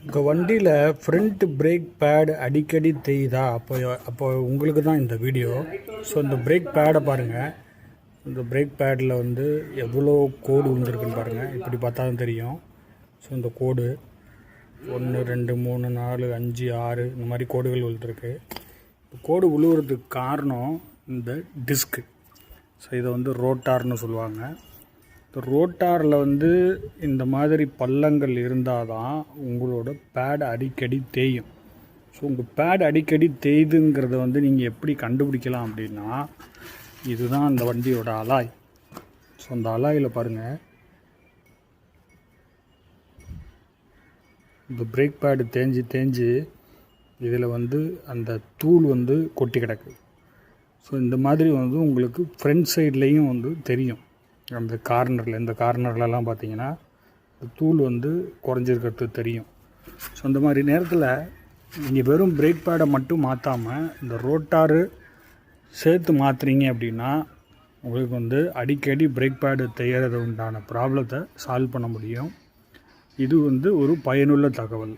உங்கள் வண்டியில் front break pad அடிக்கடி தேயுதா? அப்போ அப்போ உங்களுக்கு தான் இந்த வீடியோ ஸோ இந்த பிரேக் பேடை பாருங்கள் இந்த பிரேக் பேடில் வந்து எவ்வளோ கோடு விழுந்திருக்குன்னு பாருங்கள் இப்படி பார்த்தா தான் தெரியும். ஸோ இந்த கோடு. ஒன்று ரெண்டு மூணு நாலு அஞ்சு ஆறு இந்த மாதிரி கோடுகள் விழுந்துருக்கு. கோடு விழுவுறதுக்கு காரணம் இந்த டிஸ்க்கு ஸோ இதை வந்து ரோட்டார்னு சொல்லுவாங்க. ரோட்டாரில் வந்து இந்த மாதிரி பள்ளங்கள் இருந்தால் தான் உங்களோட பேட் அடிக்கடி தேயும். ஸோ உங்கள் பேட் அடிக்கடி தேயுதுங்கிறத வந்து நீங்கள் எப்படி கண்டுபிடிக்கலாம் அப்படின்னா இதுதான் அந்த வண்டியோட அலாய். ஸோ அந்த அலாயில் பாருங்கள் இந்த பிரேக் பேடு தேஞ்சு தேஞ்சு இதில் வந்து அந்த தூள் வந்து கொட்டி கிடக்கு. ஸோ இந்த மாதிரி வந்து உங்களுக்கு ஃப்ரண்ட் சைட்லேயும் வந்து தெரியும். அந்த கார்னரில் இந்த கார்னர்லலாம் பார்த்தீங்கன்னா தூள் வந்து குறைஞ்சிருக்கிறது தெரியும். ஸோ அந்த மாதிரி நேரத்தில் நீங்கள் வெறும் பிரேக் பேடை மட்டும் மாற்றாமல் இந்த ரோட்டாரு சேர்த்து மாற்றுறீங்க அப்படின்னா உங்களுக்கு வந்து அடிக்கடி பிரேக் பேடு செய்கிறது உண்டான ப்ராப்ளத்தை சால்வ் பண்ண முடியும். இது வந்து ஒரு பயனுள்ள தகவல்.